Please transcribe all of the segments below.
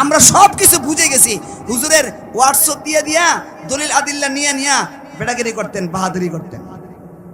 আমরা সব কিছু বুঝে গেছি। হুজুরের হোয়াটসঅ্যাপ দিয়ে দিয়া, দলিল আদিল্লা নিয়ে নিয়া বেটাগিরি করতেন, বাহাদুরি করতেন।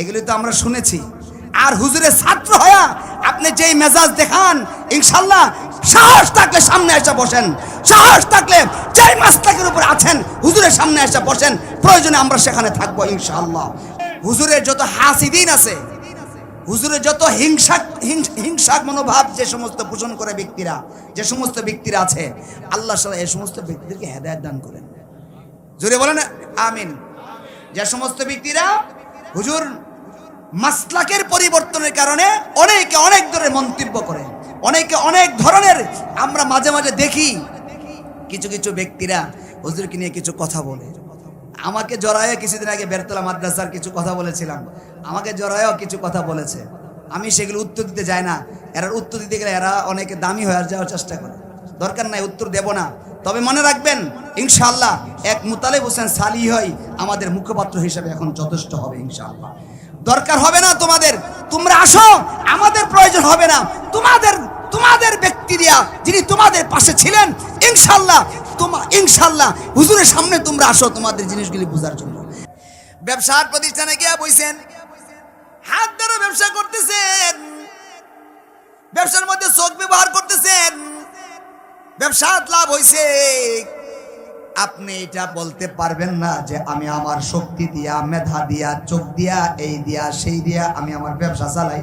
এগুলি তো আমরা শুনেছি। আর হুজুরের ছাত্র হয়া আপনি যেই মেজাজ দেখান, ইনশাল্লাহ সাহস থাকলে সামনে এসে বসেন। সাহস থাকলে যেই মাস্তাকের উপর আছেন, হুজুরের সামনে এসে বসেন। প্রয়োজনে আমরা সেখানে থাকব ইনশাল্লাহ। হুজুরের যত হাসিদিন আছে হুজুরের যত হিংসা, হিংস- হিংসা মনোভাব যে সমস্ত পোষণ করে ব্যক্তিরা, যে সমস্ত ব্যক্তিরা আছে, আল্লাহ সাল্লাহ এই সমস্ত ব্যক্তিদেরকে হেদায়ত দান করেন। জোরে বলেন, আমিন। যে সমস্ত ব্যক্তিরা হুজুর মাসলাকের পরিবর্তনের কারণে অনেকে অনেক ধরনের মন্তব্য করে, অনেকে অনেক ধরনের আমরা মাঝে মাঝে দেখি। কিছু কিছু ব্যক্তিরা হুজুরকে নিয়ে কিছু কথা বলে। আমাকে জড়ায় কিছুদিন আগে বেরতলা মাদ্রাসার কিছু কথা বলেছিলাম। আমাকে জড়ায়ও কিছু কথা বলেছে। আমি সেগুলো উত্তর দিতে যাই না। এরা উত্তর দিতে গেলে এরা অনেকে দামি হয়ে যাওয়ার চেষ্টা করে। দরকার নাই, উত্তর দেব না। তবে মনে রাখবেন, ইনশাআল্লাহ এক মুতালেব হোসেন সালি হয় আমাদের মুখপাত্র হিসেবে এখন যথেষ্ট হবে, ইনশাআল্লাহ। দরকার হবে না তোমাদের। তোমরা আসো, আমাদের প্রয়োজন হবে না। তোমাদের তোমাদের ব্যক্তি দিয়া যিনি তোমাদের পাশে ছিলেন ইনশাল্লাহ তোমা, ইনশাল্লাহ, হুজুরের সামনে তোমরা আসো তোমাদের জিনিসগুলি বোঝার জন্য। ব্যবসার প্রতিষ্ঠানে গিয়া বইছেন, হাত ধরে ব্যবসা করতেছেন, ব্যবসার মধ্যে চোখ ব্যবহার করতেছেন, ব্যবসাত লাভ হইছে। আপনি এটা বলতে পারবেন না যে আমি আমার শক্তি দিয়া, মেধা দিয়া, চোখ দিয়া, এই দিয়া, সেই দিয়া আমি আমার ব্যবসা চালাই।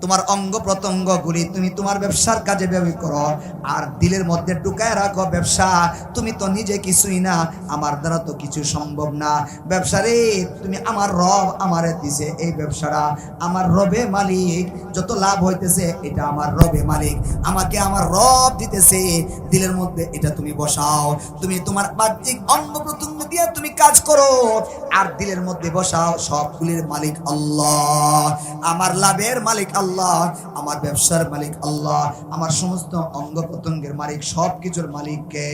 তোমার অঙ্গ প্রত্যঙ্গ গুলি তুমি তোমার ব্যবসার কাজে ব্যবহার করো। আর দিলের মধ্যে ঢুকায় রাখো ব্যবসা। তুমি তো নিজে কিছুই না, আমার দ্বারা তো কিছু সম্ভব না। ব্যবসারে, তুমি আমার রব আমারে দিছে এই ব্যবসাটা। আমার রবে মালিক, যত লাভ হইতেছে এটা আমার রবে মালিক। আমাকে আমার রব দিতেছে, দিলের মধ্যে এটা তুমি বসাও। তুমি তোমার বাহ্যিক অঙ্গ প্রত্যঙ্গ দিয়ে তুমি কাজ করো। আর দিলের মধ্যে বসাও সবগুলির মালিক আল্লাহ। আমার লাভের মালিক আল্লাহ। আমার ব্যবসার মালিক আল্লাহ, আমার সমস্ত অঙ্গ প্রত্যঙ্গের মালিক সব কিছুর মালিককে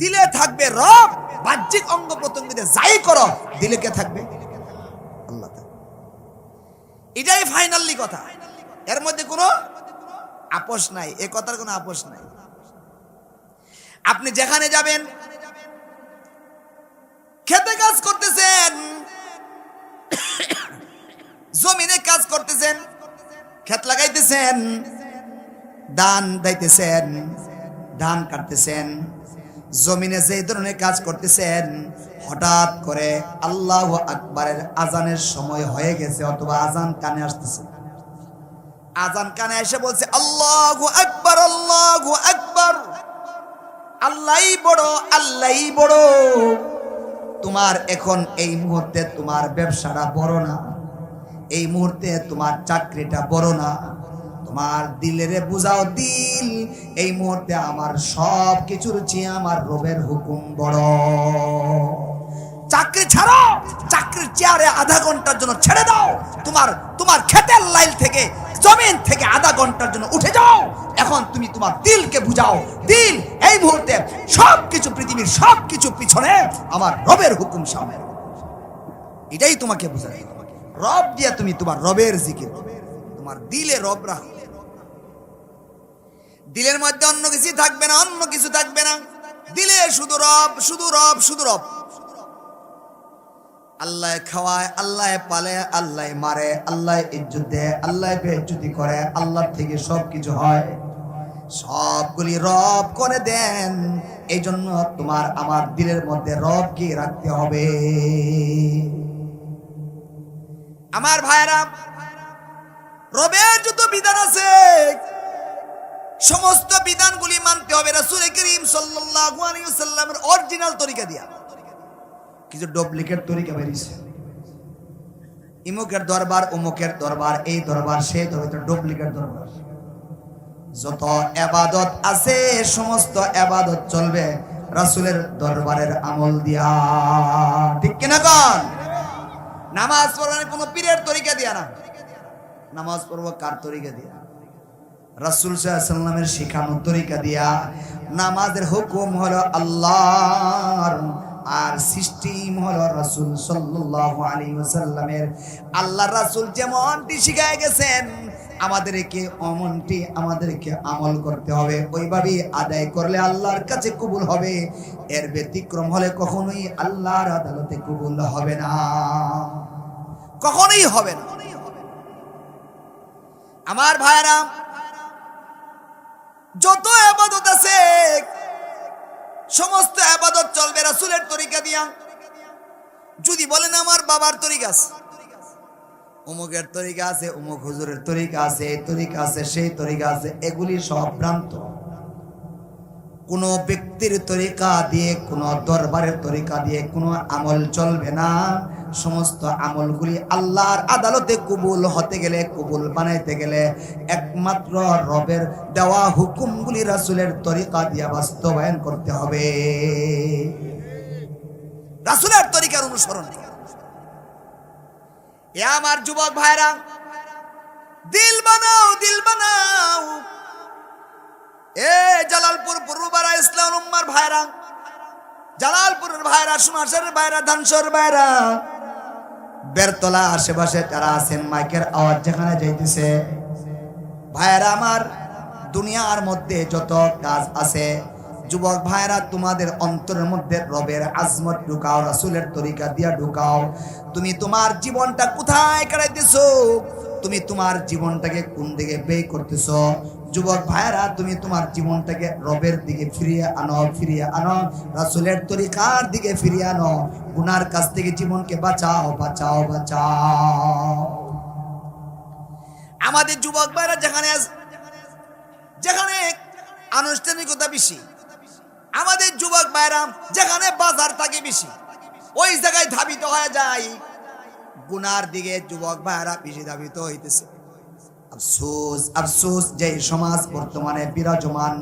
দিলে থাকবে রব, বাহ্যিক অঙ্গ প্রত্যঙ্গ যাই করো, দিলে কে থাকবে? আল্লাহ এটাই ফাইনালি কথা। এর মধ্যে কোনো আপোষ নাই, এ কথার কোনো আপোষ নাই। আপনি যেখানে যাবেন, খেতে কাজ করতেছেন জমিনে কাজ করতেছেন, ক্ষেত লাগাইতেছেন, ধান দাইতেছেন, ধান কাটতেছেন, জমিনে যে ধরনের কাজ করতেছেন, হঠাৎ করে আল্লাহ আকবরের আজানের সময় হয়ে গেছে অথবা আজান কানে আসতেছে। আজান কানে এসে বলছে, আল্লাহ আকবর আল্লাহ আকবর। আল্লাহ বড় আল্লাহ বড়। তোমার এখন এই মুহূর্তে তোমার ব্যবসাটা বড় না। এই মুহূর্তে তোমার চাকরিটা বড় না। তোমার দিলেরে বুঝাও, দিল। এই মুহূর্তে আমার সব কিছুর চেয়ে আমার রবের হুকুম বড়। চাকরি ছাড়ো, চাকরির চেয়ারে আধা ঘণ্টার জন্য ছেড়ে দাও। তোমার তোমার ক্ষেতের লাইল থেকে, জমিন থেকে আধা ঘণ্টার জন্য উঠে যাও। এখন তুমি তোমার দিলকে বুঝাও। দিল, এই মুহূর্তে সব কিছু পৃথিবীর সব কিছু পিছনে আমার রবের হুকুম সামনে এটাই তোমাকে বোঝাই রব দিয়ে তুমি তোমার রবের জিকির। তোমার দিলে রব রাখো দিলের মধ্যে অন্য কিছু থাকবে না, অন্য কিছু থাকবে না। দিলে শুধু রব শুধু রব শুধু রব। আল্লাহ খাওয়ায়, আল্লাহ পালে, আল্লাহ মারে, আল্লাহ ইজ্জত দেয়, আল্লাহ বেজ্জতি করে, আল্লাহ থেকে সব কিছু হয়। সবগুলি রব করে দেন। এই জন্য তোমার, আমার দিলের মধ্যে রব রবকে রাখতে হবে। আমার ভাইরা রবের যত বিধান আছে। সমস্ত বিধানগুলি মানতে হবে রাসূল করিম ওয়াসাল্লামের অরিজিনাল তরিকা দিয়া। কিছু ডুপ্লিকেট তরিকা বেরিয়েছে। ইমুকের দরবার, উমুকের দরবার, এই দরবার, সেই দরবার ডুপ্লিকেট দরবার। যত এবাদত আছে, সমস্ত এবাদত চলবে রাসূলের দরবারের আমল দিয়া। ঠিক কিনা কন? নামাজ পড়বেন কোনো পীরের তরিকা দিয়া না। নামাজ পড়ব কার তরিকা দিয়া? রাসুল সাল্লামের শিখানো তরিকা দিয়া। নামাজের হুকুম হলো আল্লাহর, আর সিস্টেম হলো রাসুল সাল্লাল্লাহু আলাইহি ওয়াসাল্লামের। আল্লাহ রাসুল যেমনটি শিখায় গেছেন আমাদেরকে অমনটি আমাদেরকে আমল করতে হবে। ওইভাবেই আদায় করলে আল্লাহর কাছে কবুল হবে। এর ব্যতিক্রম হলে কখনোই আল্লাহর আদালতে কবুল হবে না। কখনোই হবে না। আমার ভাইরা যত আবাদত আছে, সমস্ত আবাদত চলবে রাসুলের তরিকা দিয়া। যদি বলেন আমার বাবার তরিকা আছে অমুকের তরিকা আছে অমুক হুজুরের তরিকা আছে, এই তরিকা আছে, সেই তরিকা আছে, এগুলি সব ভ্রান্ত। কোন ব্যক্তির তরিকা দিয়ে, কোন দরবারের তরিকা দিয়ে কোনো আমল চলবে না। সমস্ত আমলগুলি আল্লাহর আদালতে কবুল হতে গেলে, কবুল বানাইতে গেলে একমাত্র রবের দেওয়া হুকুমগুলি রাসুলের তরিকা দিয়ে বাস্তবায়ন করতে হবে। রাসুলের তরিকার অনুসরণ হবে। এ আমার যুবক ভাইরা, দিল বানাও দিল বানাও। এ জালালপুর পূর্ববারা ইসলাম উম্মার ভাইরা, জালালপুরের ভাইরা সুনাসের ভাইরা, ধানসর ভাইরা, বেরতলা আশেপাশে যারা আছেন, মাইকের আওয়াজ যেখানে যাইতেছে, ভাইরা আমার দুনিয়ার মধ্যে যত কাজ আছে যুবক ভাইরা তোমাদের অন্তরের মধ্যে রবের আজমত ঢুকাও, রাসুলের তরিকা দিয়া ঢুকাও। তুমি তোমার জীবনটা কোথায় কাটাইতেছো? তুমি তোমার জীবনটাকে কোন দিকে ব্যয় করতেছো? যুবক ভাইরা তুমি তোমার জীবনটাকে রবের দিকে ফিরিয়ে আনো ফিরিয়ে আনো, রাসুলের তরিকার দিকে ফিরিয়ে আনো। গুনার কাছ থেকে জীবনকে বাঁচাও বাঁচাও বাঁচাও। আমাদের যুবক ভাইরা যেখানে যেখানে আনুষ্ঠানিকতা বেশি আমাদের যুবক ভাইরা যেখানে বাজার থাকে বেশি, ওই জায়গায় ধাবিত হয়ে যায়। গুনার দিকে যুবক ভাইরা বেশি ধাবিত হইতেছে। আফসোস আফসোস যে সমাজ বর্তমানে বিরাজমান।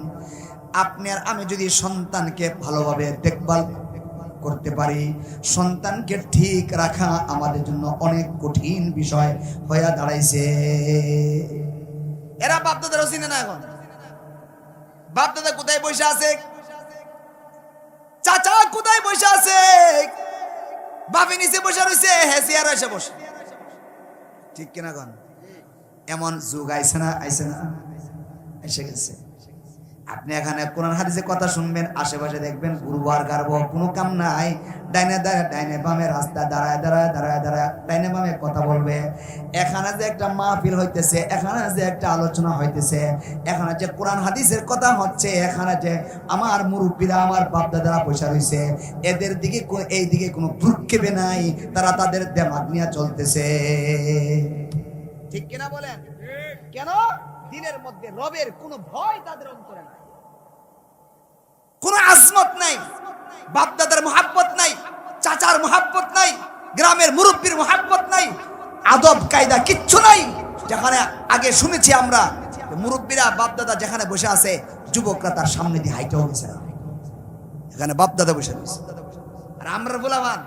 আপনার, আমি যদি সন্তানকে ভালোভাবে দেখভাল করতে পারি, সন্তানকে ঠিক রাখা আমাদের জন্য অনেক কঠিন বিষয় হয়ে দাঁড়াইছে। এরা বাপদাদারও চিনে না এখন। বাপদাদা কোথায় বসে আছে? চাচা কোথায় বসে আছে? বাপি নিচে বসে রয়েছে হেসিয়ার চেয়ার এসে বসে। ঠিক কিনা গন এমন যুগ আইসে না আইসে না? এসে গেছে। আপনি এখানে কোরআন হাদিসে কথা শুনবেন আশেপাশে দেখবেন গুরুবার গারব কোনো কাম নাই। ডাইনে দাঁড়ায় ডাইনে বামে রাস্তা দাঁড়ায় দাঁড়ায় দাঁড়ায় দাঁড়ায় ডাইনে বামে কথা বলবে। এখানে যে একটা মাহফিল হইতেছে এখানে যে একটা আলোচনা হইতেছে এখানে যে কোরআন হাদিসের কথা হচ্ছে এখানে যে আমার মুরব্বীরা আমার বাপদাদারা পয়সা রয়েছে এদের দিকে এই দিকে কোনো ভ্রুক্ষেপে নাই তারা তাদের দেমাগ নিয়ে চলতেছে। ঠিক কিনা বলেন? কেন? দিনের মধ্যে রবের কোনো ভয় তাদের অন্তরে নাই। কোন আজমত নাই, বাপদাদার মহাব্বত নাই, চাচার মহাব্বত নাই, গ্রামের মুরব্বীর মহাব্বত নাই, আদব, কায়দা কিচ্ছু নাই। যেখানে আগে শুনেছি আমরা মুরব্বীরা বাপদাদা যেখানে বসে আছে, যুবকরা তার সামনে দিয়ে হাইটেও না। এখানে বাপদাদা বসে রয়েছে। আর আমরা বলাবান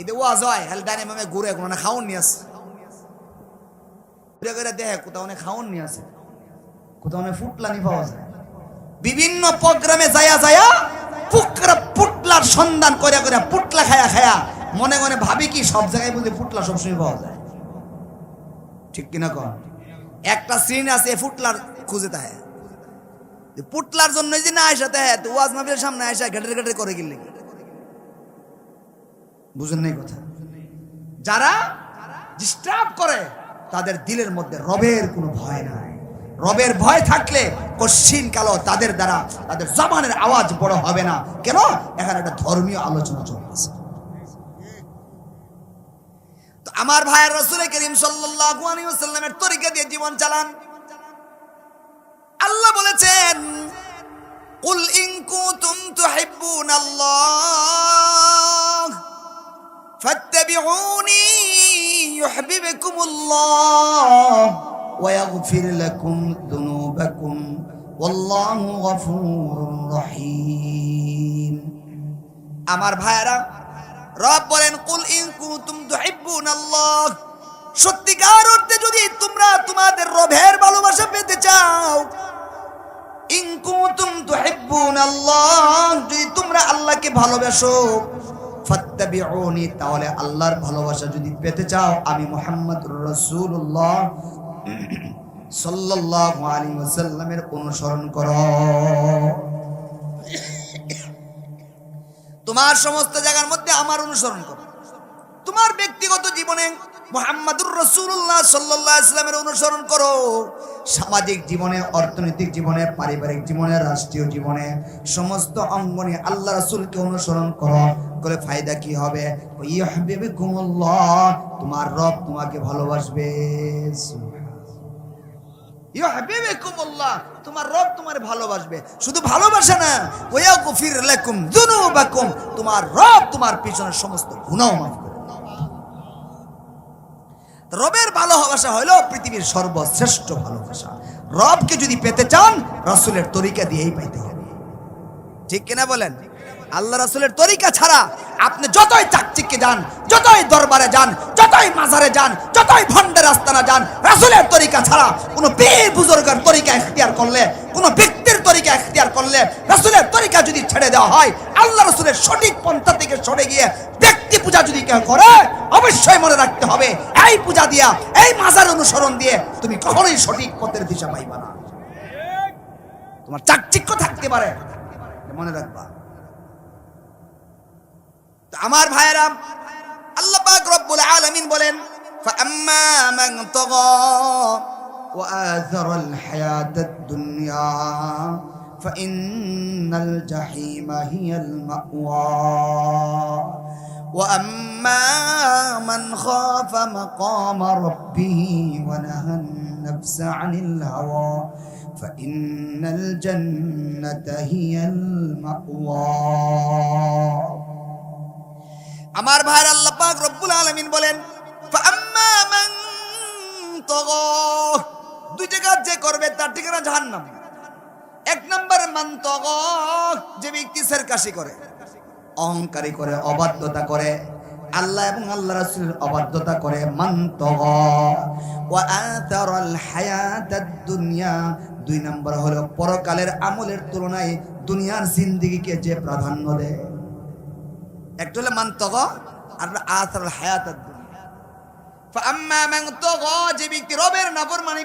এদের ওয়াজ হয় হেল ডাইনে মামে ঘুরে কোনো খাওন নিয়ে আসে। ঘুরে দেখে কোথাও অনেক খাওন নিয়ে আসে। কোথাও অনেক ফুটলানি পাওয়া যায়। বিভিন্ন প্রোগ্রামে যায়া যায়া পুকরা পুটলার সন্ধান করে করে পুটলা খায়া খায়া মনে মনে ভাবি কি, সব জায়গায় বলতে পুটলা সবসময় পাওয়া যায়। ঠিক কিনা কন? একটা শ্রেণি আছে ফুটলার খুঁজে থাকে পুটলার জন্য যে না আয়সা দেয় তো ওয়াজ মাহফিলের সামনে আয়সা ঘেটের ঘেটের করে গেলে বুঝেন নাই কথা? যারা ডিস্টার্ব করে, তাদের দিলের মধ্যে রবের কোনো ভয় নাই। রবের ভয় থাকলে কশ্চিন কালো তাদের দ্বারা তাদের জবানের আওয়াজ বড় হবে না কেন এখানে একটা ধর্মীয় আলোচনা চলতেছে তো আমার ভাইয়ের রসুল করিম সাল্লাল্লাহু আলাইহি ওয়াসাল্লামের তরিকা দিয়ে জীবন চালান আল্লাহ বলেছেন কুল ইন কুনতুম তুহিব্বুনাল্লাহ فاتبعوني يحببكم الله ويغفر لكم ذنوبكم والله غفور رحيم আমার ভাইরা রব বলেন কুল ইন কুনতুম তুহিব্বুনাল্লাহ সত্যিকার অর্থে যদি তোমরা তোমাদের রবের ভালোবাসা পেতে চাও ইন কুনতুম তুহিব্বুনাল্লাহ যদি তোমরা আল্লাহকে ভালোবাসো ফাত্তাবিউনি তাহলে আল্লাহর ভালোবাসা যদি পেতে চাও আমি মুহাম্মদুর রাসূলুল্লাহ সাল্লাল্লাহু অনুসরণ করো। তোমার সমস্ত জায়গার মধ্যে আমার অনুসরণ করো। তোমার ব্যক্তিগত জীবনে মোহাম্মদুর রসুল্লাহ সাল্লাহ ইসলামের অনুসরণ করো। সামাজিক জীবনে, অর্থনৈতিক জীবনে, পারিবারিক জীবনে, রাষ্ট্রীয় জীবনে, সমস্ত অঙ্গনে আল্লাহ রসুলকে অনুসরণ করো। করে ফায়দা কি হবে? তোমার রব তোমাকে ভালোবাসবে। তোমার রব তোমার ভালোবাসবে। শুধু ভালোবাসে না ওয়া গফির লাকুম যুনুবাকুম, তোমার রব তোমার পিছনের সমস্ত গুনাহ মাফ করে রবের ভালোবাসা হলো পৃথিবীর সর্বশ্রেষ্ঠ ভালোবাসা। রবকে যদি পেতে চান, রাসূলের তরিকা দিয়েই পাইতে হবে। ঠিক কিনা বলেন? আল্লাহ রাসূলের তরিকা ছাড়া আপনি যতই চাকচিক্যে যান, যতই দরবারে যান যতই মাজারে যান, যতই ভণ্ডের আস্তানা যান, রাসূলের তরিকা ছাড়া কোনো পীর বুজুর্গের তরিকা এখতিয়ার করলে, কোনো ব্যক্তির তরিকা এখতিয়ার করলে রাসূলের তরিকা যদি ছেড়ে দেওয়া হয়, আল্লাহ রাসূলের সঠিক পন্থা থেকে সরে গিয়ে ব্যক্তি পূজা যদি কেউ করে, অবশ্যই মনে রাখতে হবে, এই পূজা দিয়া, এই মাজার অনুসরণ দিয়ে তুমি কখনোই সঠিক পথের দিশা পাইবা না। তোমার চাকচিক্য থাকতে পারে মনে রাখবা। আমার ভাইয়েরা আল্লাহ পাক রব্বুল আলামিন বলেন فأما من طغى وآثر الحياة الدنيا فإن الجحيم هي المأوى وأما من خاف مقام ربه ونهى النفس عن الهوى فإن الجنة هي المأوى আমার ভাইয়ের আল্লাহ পাক রব্বুল আলামিন বলেন দুই জায়গা যে করবে তার ঠিকানা এক নম্বর যে ব্যক্তি সেরকাশি করে, অহংকারী করে, অবাধ্যতা করে, আল্লাহ এবং আল্লাহ অবাধ্যতা করে দুনিয়া। দুই নম্বর হলো, পরকালের আমলের তুলনায় দুনিয়ার জিন্দেগিকে যে প্রাধান্য দেয়। একটা হলো, মান তগ। যে ব্যক্তি রবের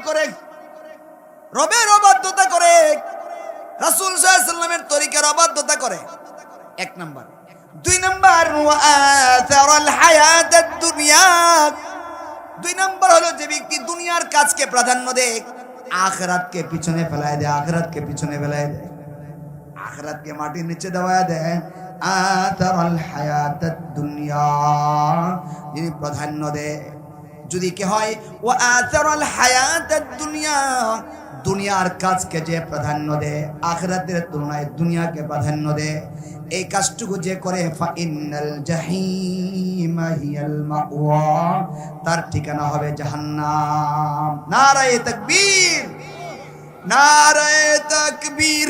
করে, রবের অবাধ্যতা করে, রাসূল তরিকার অবাধ্যতা করে। এক দুই নাম্বার দুই হলো যে ব্যক্তি দুনিয়ার কাজকে প্রাধান্য দেয়, আখরাতকে পিছনে ফেলায় দেয়, আখরাতকে পিছনে ফেলায় দেয়। আখরাতকে মাটির নিচে দেওয়া দেয় দুনিয়া। যিনি প্রাধান্য দেয়, যদি কে হয় ও আতারাল হায়াতাদ দুনিয়া। দুনিয়ার কাজকে যে প্রাধান্য দেয়, আখরাতের তুলনায় দুনিয়াকে প্রাধান্য দেয়। এই কাজটুকু যে করে তার ঠিকানা হবে জাহান্নাম। নারায়ে তাকবীর। নারায়ে তাকবীর।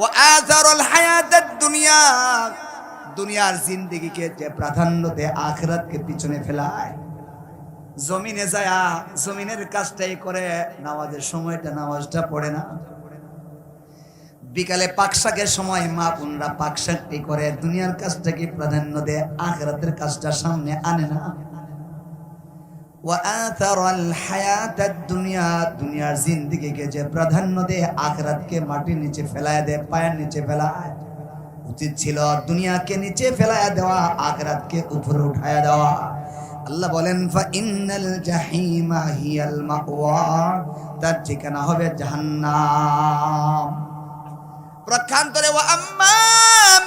ও আজারল হায়াতের দুনিয়া। দুনিয়ার জিন্দিগিকে যে প্রাধান্য দেয়, আখরাতকে পিছনে ফেলায়। জমিনে যায়া জমিনের কাজটাই করে, নামাজের সময়টা নামাজটা পড়ে না। বিকালে পাকশাকের সময় মা বোনরা পাকশাকটি করে, দুনিয়ার কাজটাকে প্রাধান্য দেয়, আখরাতের কাজটা সামনে আনে না। দুনিয়ার জিন্দেগিকে যে প্রাধান্য দেয়, আখরাতকে মাটির নিচে ফেলায় দেয়, পায়ের নিচে ফেলায়। উচিত ছিল দুনিয়াকে নিচে ফেলায় দেওয়া, আখরাতকে উপরে উঠায় দেওয়া। আল্লাহ বলেন ইন্নাল জাহিমা হিয়াল মাওয়া তার ঠিকানা হবে জাহান্নাম। আম্মা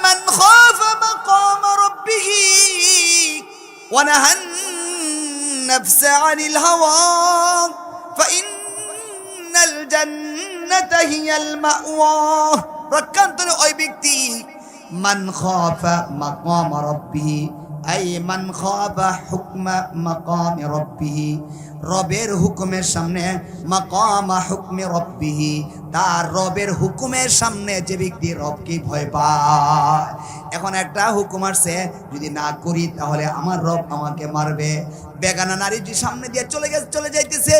মান খাফা মাকাম النفس عن الهوى فإن الجنة هي المأوى. ركنت أي بكتي من خاف مقام ربه. আই মান খাবা হুকমা মাকামি রব্বিহি। রবের হুকুমের সামনে মাকামা হুকমে রব্বিহি। তার রবের হুকুমের সামনে যে ব্যক্তি রবকে ভয় পায়, এখন একটা হুকুম আসছে, যদি না করি তাহলে আমার রব আমাকে মারবে। বেগানা নারী যে সামনে দিয়ে চলে গেছে, চলে যাইতেছে,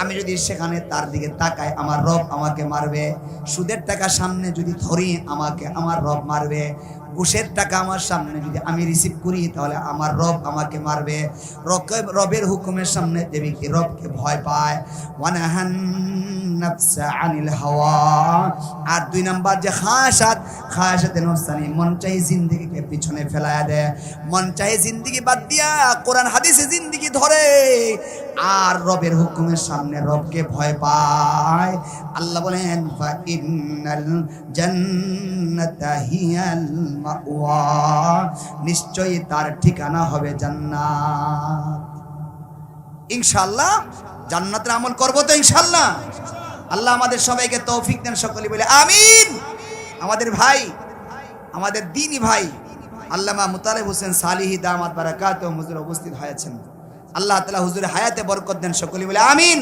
আমি যদি সেখানে তার দিকে তাকাই, আমার রব আমাকে মারবে। সুদের টাকা সামনে যদি ধরি, আমাকে আমার রব মারবে। ঘুষের টাকা আমার সামনে যদি আমি রিসিভ করি, তাহলে আমার রব আমাকে মারবে। রব- রবের হুকুমের সামনে যে ব্যক্তি রবকে ভয় পায় হাওয়া। আর দুই নাম্বার যে খাসাত খাসাতে নফসানি, মন চাই জিন্দিগিকে পিছনে ফেলায়া দেয় মন চাই জিন্দিগি বাদ দিয়া কোরআন, হাদিসে জিন্দিগি ধরে। আর রবের হুকুমের সামনে রবকে ভয় পায়। আল্লাহ বলেন নিশ্চয়ই তার ঠিকানা হবে জান্নাত। ইনশাআল্লাহ জান্নাতের আমল করব তো ইনশাআল্লাহ। আল্লাহ আমাদের সবাইকে তৌফিক দেন সকলে বলে আমিন। আমাদের ভাই, আমাদের দিনী ভাই, আল্লামা মুতালেব হোসেন সালিহি দামাত বারাকাত হুজুর উপস্থিত হয়েছেন। আল্লাহ তালা হুজুরের হায়াতে বরকত দেন সকলে বলে আমিন।